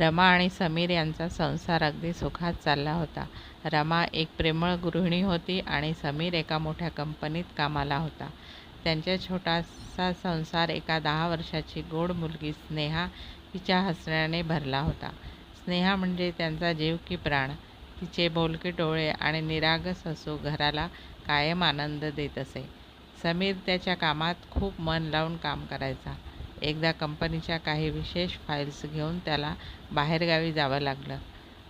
रमा आणि समीर यांचा संसार अगदी सुखात चालला होता. रमा एक प्रेमळ गृहिणी होती आणि समीर एका मोठ्या कंपनीत कामाला होता. त्यांच्या छोटासा संसार एका दहा वर्षाची गोड मुलगी स्नेहा तिच्या हसण्याने भरला होता. स्नेहा म्हणजे त्यांचा जीव की प्राण. तिचे बोलके डोळे आणि निरागस हसू घराला कायम आनंद देत असे. समीर त्याच्या कामात खूप मन लावून काम करायचा. एकदा कंपनीच्या काही विशेष फाईल्स घेऊन त्याला बाहेरगावी जावं लागलं.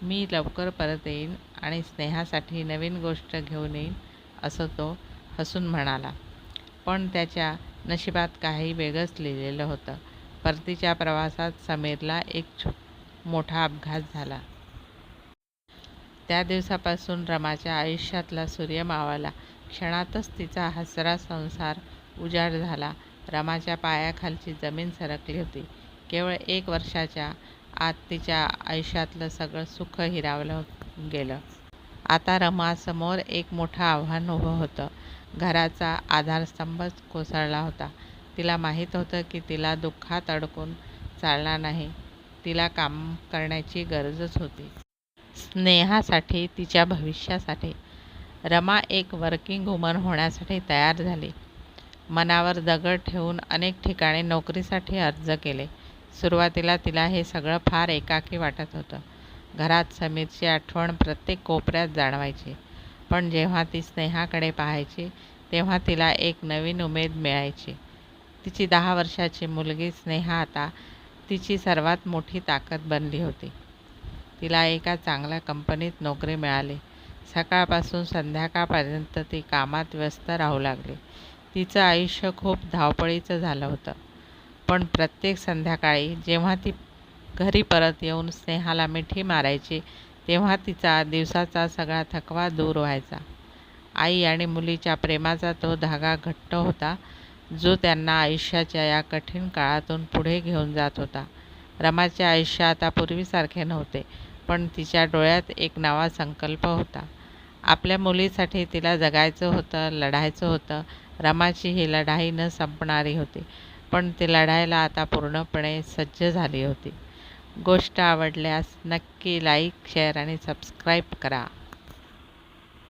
मी लवकर परत येईन आणि स्नेहासाठी नवीन गोष्ट घेऊन येईन असं तो हसून म्हणाला. पण त्याच्या नशिबात काही वेगळंच लिहिलेलं होतं. परतीच्या प्रवासात समीरला एक मोठा अपघात झाला. त्या दिवसापासून रमाच्या आयुष्यातला सूर्य मावळला. क्षणातच तिचा हसरा संसार उजाड झाला. रमाच्या पायाखालची जमीन सरकली होती. केवळ एक वर्षाच्या आत तिच्या आयुष्यातलं सगळं सुख हिरावलं गेलं. आता रमासमोर एक मोठं आव्हान उभं होतं. घराचा आधारस्तंभच कोसळला होता. तिला माहीत होतं की तिला दुःखात अडकून चालणार नाही. तिला काम करण्याची गरजच होती. स्नेहासाठी, तिच्या भविष्यासाठी. रमा एक वर्किंग वुमन होण्यासाठी तयार झाली. मनावर दगड ठेवून अनेक ठिकाणी नोकरीसाठी अर्ज केले. सुरुवातीला तिला हे सगळं फार एकाकी वाटत होतं. घरात समीरची आठवण प्रत्येक कोपऱ्यात जाणवायची. पण जेव्हा ती स्नेहाकडे पाहायची तेव्हा तिला एक नवीन उमेद मिळायची. तिची दहा वर्षाची मुलगी स्नेहा आता तिची सर्वात मोठी ताकद बनली होती. तिला एका चांगल्या कंपनीत नोकरी मिळाली. सकाळपासून संध्याकाळपर्यंत ती कामात व्यस्त राहू लागली. तिचं आयुष्य खूप धावपळीचं झालं होतं. पण प्रत्येक संध्याकाळी जेव्हा ती घरी परत येऊन स्नेहाला मिठी मारायची तेव्हा तिचा दिवसाचा सगळा थकवा दूर व्हायचा. आई आणि मुलीच्या प्रेमाचा तो धागा घट्ट होता जो त्यांना आयुष्याच्या या कठीण काळातून पुढे घेऊन जात होता. रमाचे आयुष्य आता पूर्वीसारखे नव्हते. पण तिच्या डोळ्यात एक नवा संकल्प होता. आपल्या मुलीसाठी तिला जगायचं होतं, लढायचं होतं. रमाची ही लढाई न संपणारी होती. पण ती लढायला आता पूर्णपणे सज्ज झाली होती. गोष्ट आवडल्यास नक्की लाईक, शेअर आणि सबस्क्राईब करा.